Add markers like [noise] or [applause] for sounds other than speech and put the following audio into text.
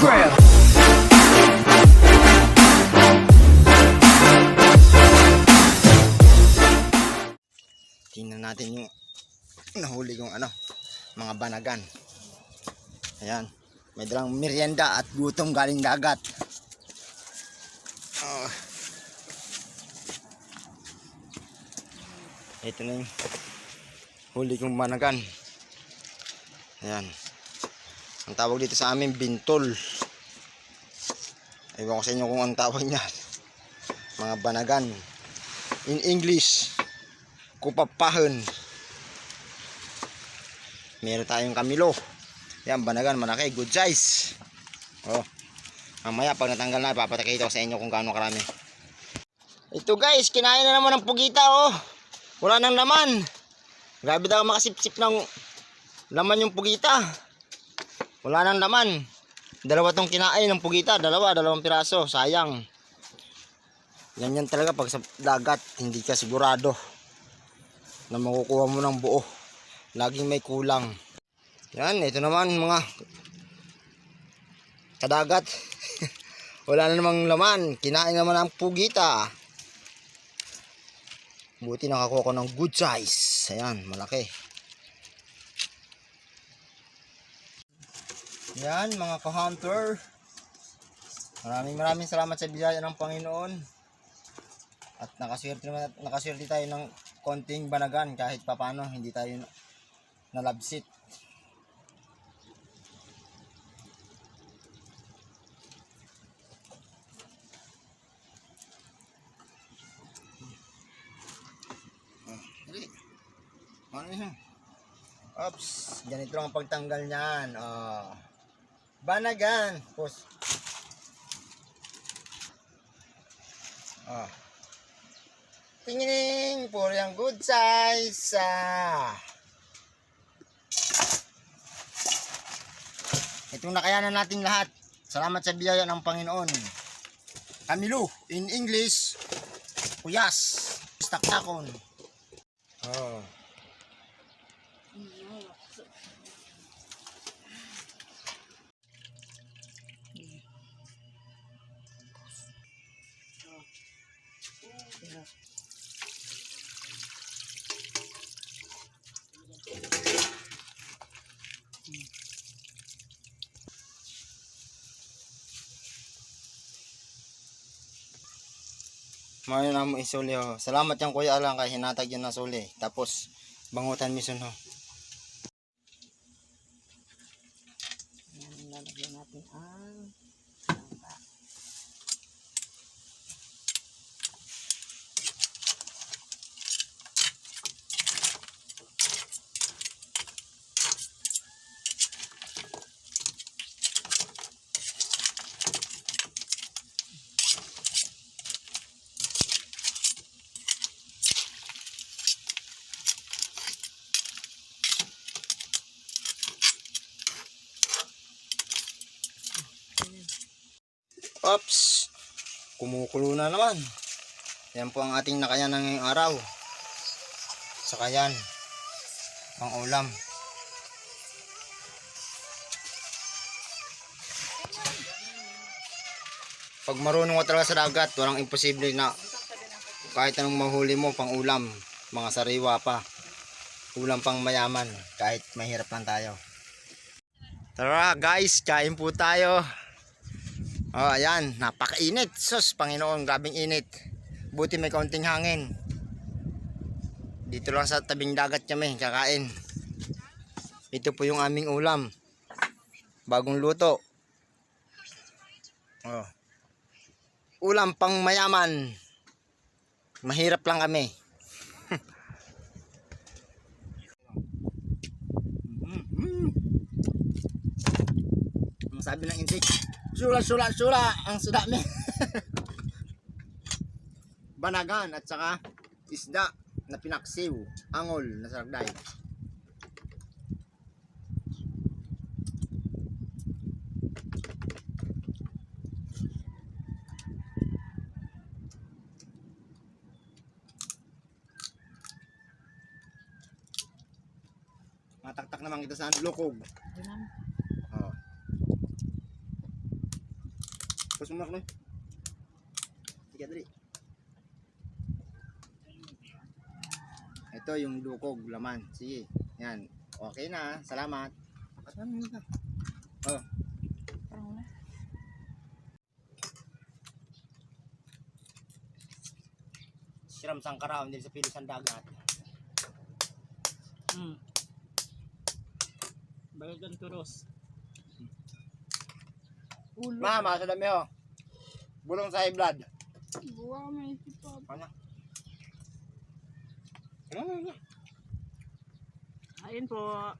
Grill. Tingnan natin yung nahuli kong ano, mga banagan. Ayan. May dalang merienda at gutom galing dagat. Ah. Ito na yung huli kong banagan. Ayan. Ang tawag dito sa amin, bintol. Ewan ko sa inyo kung ang tawag niya. Mga banagan. In English, kupapahon. Meron tayong kamilo. Yan, banagan, malaki, good size. Oh. Mamaya, pag natanggal na, papakita ko sa inyo kung gaano karami. Ito guys, kinain na naman ng pugita, oh. Wala nang laman. Grabe daw makasipsip ng laman yung pugita. Wala nang laman. Dalawa tong kinain ng pugita, dalawa, dalawang piraso, sayang. Ganyan talaga pag sa dagat, hindi ka sigurado na makukuha mo ng buo. Laging may kulang. Yan, ito naman mga kadagat. [laughs] Wala na namang laman. Kinain naman ang pugita. Buti nakakuha ko ng good size. Ayan, malaki. Yan, mga ka-hunter. Maraming maraming salamat sa biyaya ng Panginoon. At nakaswerte nakaswerte tayo ng konting banagan kahit papano hindi tayo na- nalabsit. Ah. Ano yun? Oops, ganito lang ang pagtanggal niyan. Ah. Banagan. Pus. Ah. Tingin for yung good size. Ah. Itong nakayanan natin lahat. Salamat sa biyaya ng Panginoon. Kamilu, in English, kuyas, taktakon. Oh. Mayo na mo isuli ho. Salamat yung kuya lang kay hinatag yun na suli. Tapos bangutan mission ho. Oops! Kumukulo na naman. Yan po ang ating nakayanan ngayong araw. Saka yan. Pang ulam. Pag marunong ka talaga sa dagat, walang imposible na kahit anong mahuli mo pang ulam, mga sariwa pa. Ulam pang mayaman, kahit mahirap lang tayo. Tara guys, kain po tayo. Oh, ayan, napakainit. Sus, Panginoon, grabing init. Buti may kaunting hangin. Dito lang sa tabing dagat kami, kakain. Ito po yung aming ulam. Bagong luto. Oh. Ulam pang mayaman. Mahirap lang kami. [laughs] Mm, mm. Ang sabi ng intik, sula sula sula ang sudami. [laughs] Banagan at saka isda na pinaksiw, angol na saragday. Mataktak naman kita sa lukog. Yun lang. Oh. Sumak na. Sige, dali. Ito yung dukog, laman. Sige, yan. Okay na, salamat. Yun ka? Oh, Parang na. siram sangkaraw, hindi sa pilis ang dagat. Hmm. Bagagan turos. Ulo. Mama, sa dami ho. Bulong sa high blood. Buwa may. Ano? Ano? Ano? Ayun po.